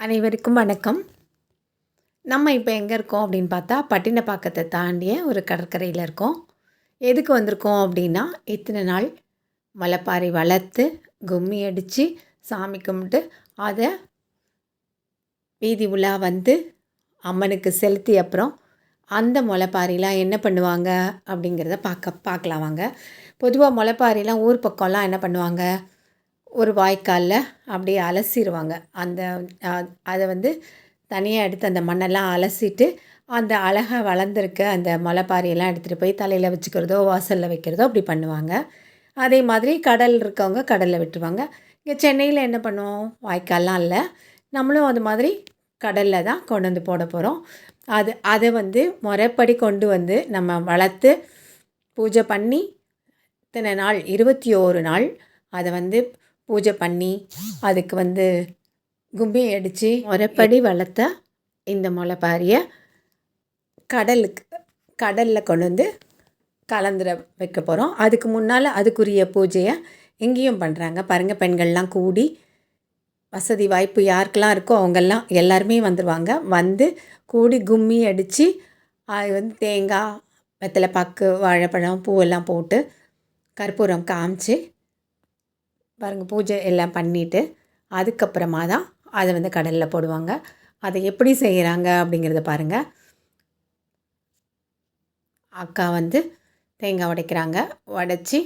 அனைவருக்கும் வணக்கம். நம்ம இப்போ எங்கே இருக்கோம் அப்படின்னு பார்த்தா பட்டினப்பாக்கத்தை தாண்டிய ஒரு கடற்கரையில் இருக்கோம். எதுக்கு வந்திருக்கோம் அப்படின்னா இத்தனை நாள் மலைப்பாறை வளர்த்து கும்மி அடித்து சாமி கும்பிட்டு அதை வீதி உலா வந்து அம்மனுக்கு செலுத்தி அப்புறம் அந்த முளைப்பாரிலாம் என்ன பண்ணுவாங்க அப்படிங்கிறத பார்க்க பார்க்கலாம் வாங்க. பொதுவாக முளைப்பாரிலாம் ஊர் பக்கம்லாம் என்ன பண்ணுவாங்க? ஒரு வாய்க்காலில் அப்படியே அலசிடுவாங்க அந்த அதை வந்து தனியாக எடுத்து அந்த மண்ணெல்லாம் அலசிட்டு அந்த அழகாக வளர்ந்துருக்க அந்த மலைப்பாரியெல்லாம் எடுத்துகிட்டு போய் தலையில் வச்சுக்கிறதோ வாசலில் வைக்கிறதோ அப்படி பண்ணுவாங்க. அதே மாதிரி கடல் இருக்கவங்க கடலில் விட்டுருவாங்க இங்கே சென்னையில் என்ன பண்ணுவோம்? வாய்க்கால்லாம் இல்லை. நம்மளும் அது மாதிரி கடலில் தான் கொண்டு வந்து போட போகிறோம் அது அதை வந்து முறைப்படி கொண்டு வந்து நம்ம வளர்த்து பூஜை பண்ணி இத்தனை நாள் இருபத்தி ஓரு நாள் அதை வந்து பூஜை பண்ணி அதுக்கு வந்து கும்பி அடித்து முறைப்படி வளர்த்த இந்த முளைப்பாரியை கடலுக்கு கடலில் கொண்டு வந்து கலந்துர வைக்க போகிறோம் அதுக்கு முன்னால் அதுக்குரிய பூஜையை இங்கேயும் பண்ணுறாங்க பாருங்கள் பெண்கள்லாம் கூடி வசதி வாய்ப்பு யாருக்கெல்லாம் இருக்கோ அவங்கெல்லாம் எல்லாருமே வந்துடுவாங்க வந்து கூடி கும்மி அடித்து அது வந்து தேங்காய் வெத்தலை பாக்கு வாழைப்பழம் பூவெல்லாம் போட்டு கற்பூரம் காமிச்சு பாருங்கள் பூஜை எல்லாம் பண்ணிவிட்டு அதுக்கப்புறமா தான் அதை வந்து கடலில் போடுவாங்க. அதை எப்படி செய்கிறாங்க அப்படிங்கிறத பாருங்கள் அக்கா வந்து தேங்காய் உடைக்கிறாங்க. உடச்சி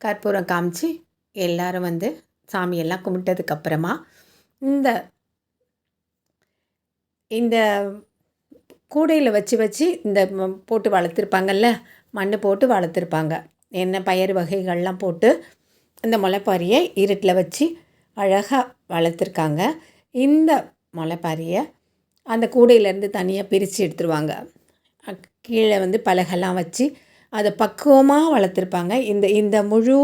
கற்பூரம் காமிச்சு எல்லோரும் வந்து சாமியெல்லாம் கும்பிட்டதுக்கப்புறமா இந்த இந்த கூடையில் வச்சு வச்சு இந்த போட்டு வளர்த்துருப்பாங்கல்ல மண் போட்டு வளர்த்துருப்பாங்க. என்ன பயிர் வகைகள்லாம் போட்டு இந்த முளைப்பாரியை இருட்டில் வச்சு அழகாக வளர்த்துருக்காங்க. இந்த முளைப்பாரியை அந்த கூடையிலேருந்து தனியாக பிரித்து எடுத்துருவாங்க. கீழே வந்து பலகெல்லாம் வச்சு அதை பக்குவமாக வளர்த்துருப்பாங்க. இந்த இந்த முழு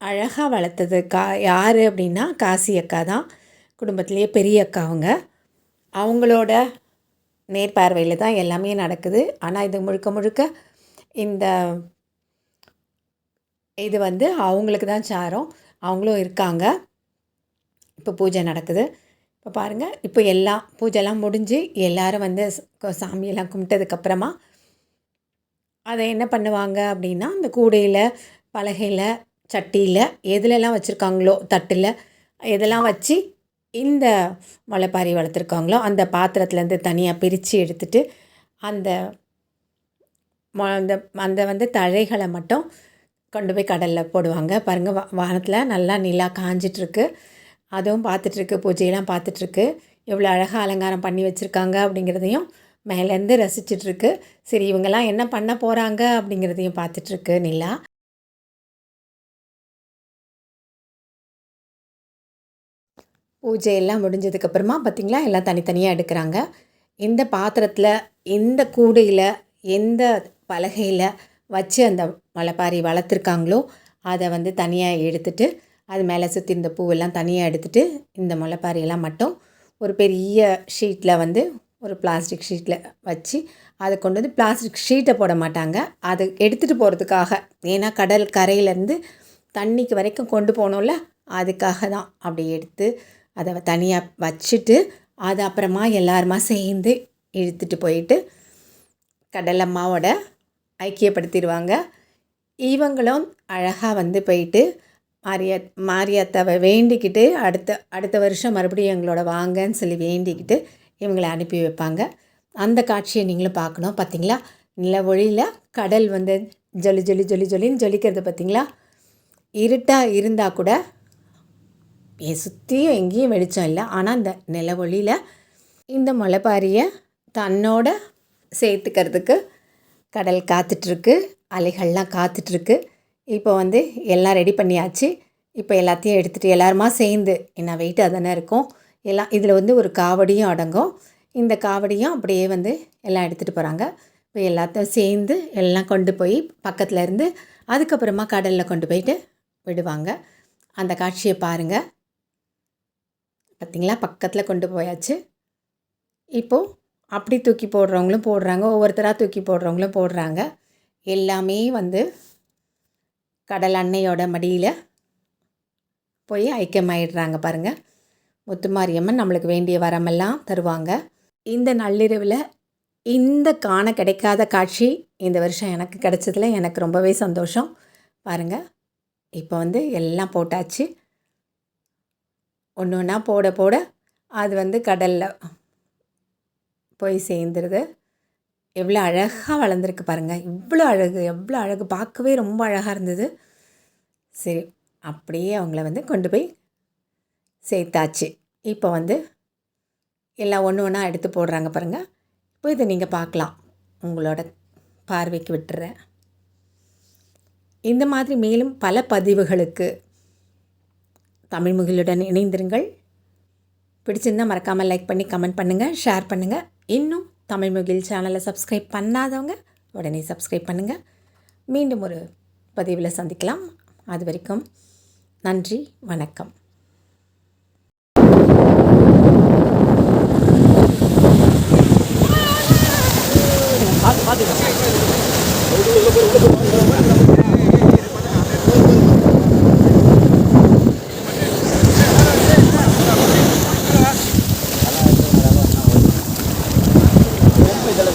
அழகாக வளர்த்தது கா யார் அப்படின்னா காசி அக்கா தான். குடும்பத்துலேயே பெரிய அக்கா அவங்க. அவங்களோட நேர்பார்வையில் தான் எல்லாமே நடக்குது. ஆனால் இது முழுக்க முழுக்க இந்த இது வந்து அவங்களுக்கு தான் சாரம். அவங்களும் இருக்காங்க. இப்போ பூஜை நடக்குது. இப்போ பாருங்கள் இப்போ எல்லாம் பூஜைலாம் முடிஞ்சு எல்லோரும் வந்து சாமியெல்லாம் கும்பிட்டதுக்கப்புறமா அதை என்ன பண்ணுவாங்க அப்படின்னா அந்த கூடையில் பலகையில் சட்டியில் எதுலெல்லாம் வச்சுருக்காங்களோ தட்டில் எதெல்லாம் வச்சு இந்த முளைப்பாரி வளர்த்துருக்காங்களோ அந்த பாத்திரத்துலேருந்து தனியாக பிரித்து எடுத்துகிட்டு அந்த அந்த அந்த வந்து தழைகளை மட்டும் கொண்டு போய் கடலில் போடுவாங்க. பாருங்கள் வானத்தில் நல்லா நிலா காஞ்சிட்ருக்கு. அதுவும் பார்த்துட்ருக்கு பூஜையெல்லாம் பார்த்துட்ருக்கு எவ்வளோ அழகாக அலங்காரம் பண்ணி வச்சுருக்காங்க அப்படிங்கிறதையும் மேலேருந்து ரசிச்சிட்ருக்கு. சரி இவங்கெல்லாம் என்ன பண்ண போகிறாங்க அப்படிங்கிறதையும் பார்த்துட்ருக்கு நிலா. பூஜையெல்லாம் முடிஞ்சதுக்கப்புறமா பார்த்திங்களா எல்லாம் தனித்தனியாக எடுக்கிறாங்க. இந்த பாத்திரத்தில் எந்த கூடையில் எந்த பலகையில் வச்சு அந்த மலைப்பாரி வளர்த்துருக்காங்களோ அதை வந்து தனியாக எடுத்துட்டு அது மேலே சுற்றி இந்த பூவெல்லாம் தனியாக எடுத்துகிட்டு இந்த முளைப்பாரியெல்லாம் மட்டும் ஒரு பெரிய ஷீட்டில் வந்து ஒரு பிளாஸ்டிக் ஷீட்டில் வச்சு அதை கொண்டு வந்து பிளாஸ்டிக் ஷீட்டை போட மாட்டாங்க. அதை எடுத்துகிட்டு போகிறதுக்காக ஏன்னா கடல் கரையிலேருந்து தண்ணிக்கு வரைக்கும் கொண்டு போகணும்ல அதுக்காக தான் அப்படி எடுத்து அதை தனியாக வச்சுட்டு அது அப்புறமா எல்லாருமா சேர்ந்து இழுத்துட்டு போயிட்டு கடலம்மாவோட ஐக்கியப்படுத்திடுவாங்க. இவங்களும் அழகாக வந்து போயிட்டு மாரியா மாரியாத்தாவை வேண்டிக்கிட்டு அடுத்த அடுத்த வருஷம் மறுபடியும் எங்களோட வாங்கன்னு சொல்லி வேண்டிக்கிட்டு இவங்களை அனுப்பி வைப்பாங்க. அந்த காட்சியை நீங்களும் பார்க்கணும் பார்த்தீங்களா? நில கடல் வந்து ஜொலி ஜொலி ஜொலி ஜொலின்னு ஜொலிக்கிறது பார்த்தீங்களா? இருட்டாக இருந்தால் கூட சுற்றியும் எங்கேயும் வெளிச்சம் இல்லை. ஆனால் இந்த நில இந்த முளைப்பாரியை தன்னோட சேர்த்துக்கிறதுக்கு கடல் காத்துட்ருக்கு அலைகள்லாம் காத்துட்ருக்கு. இப்போ வந்து எல்லாம் ரெடி பண்ணியாச்சு. இப்போ எல்லாத்தையும் எடுத்துகிட்டு எல்லாருமா சேர்ந்து என்ன வெயிட்டாக தானே இருக்கும். எல்லாம் இதில் வந்து ஒரு காவடியும் அடங்கும். இந்த காவடியும் அப்படியே வந்து எல்லாம் எடுத்துகிட்டு போகிறாங்க இப்போ எல்லாத்தையும் சேர்ந்து எல்லாம் கொண்டு போய் பக்கத்தில் இருந்து அதுக்கப்புறமா கடலில் கொண்டு போயிட்டு விடுவாங்க. அந்த காட்சியை பாருங்கள் பார்த்திங்களா? பக்கத்தில் கொண்டு போயாச்சு. இப்போது அப்படி தூக்கி போடுறவங்களும் போடுறாங்க ஒவ்வொருத்தராக தூக்கி போடுறவங்களும் போடுறாங்க. எல்லாமே வந்து கடல் அன்னையோட மடியில் போய் ஐக்கியமாயிடுறாங்க பாருங்கள் முத்துமாரியம்மன் நம்மளுக்கு வேண்டிய வரமெல்லாம் தருவாங்க. இந்த நள்ளிரவில் இந்த காண கிடைக்காத காட்சி இந்த வருஷம் எனக்கு கிடைச்சதில் எனக்கு ரொம்பவே சந்தோஷம். பாருங்கள் இப்போ வந்து எல்லாம் போட்டாச்சு. ஒன்று ஒன்றா போட போட அது வந்து கடலில் போய் சேர்ந்துருது. எவ்வளோ அழகாக வளர்ந்துருக்கு பாருங்கள் இவ்வளோ அழகு எவ்வளோ அழகு. பார்க்கவே ரொம்ப அழகாக இருந்தது. சரி அப்படியே அவங்கள வந்து கொண்டு போய் சேர்த்தாச்சு. இப்போ வந்து எல்லாம் ஒன்று ஒன்றா எடுத்து போடுறாங்க பாருங்கள் இப்போ இதை நீங்கள் பார்க்கலாம். உங்களோட பார்வைக்கு விட்டுறேன். இந்த மாதிரி மேலும் பல பதிவுகளுக்கு தமிழ்முகிலுடன் இணைந்திருங்கள். பிடிச்சிருந்தால் மறக்காமல் லைக் பண்ணி கமெண்ட் பண்ணுங்கள் ஷேர் பண்ணுங்கள் இன்னும் தமிழ் தமிழ்முகில் சேனலை சப்ஸ்கிரைப் பண்ணாதவங்க உடனே சப்ஸ்கிரைப் பண்ணுங்கள் மீண்டும் ஒரு பதிவில் சந்திக்கலாம். அது வரைக்கும் நன்றி வணக்கம்.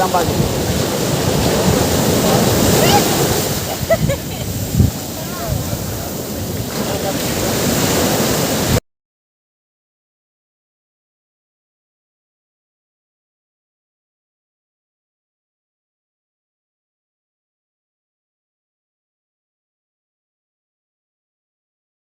இதில் தான் பார்க்குது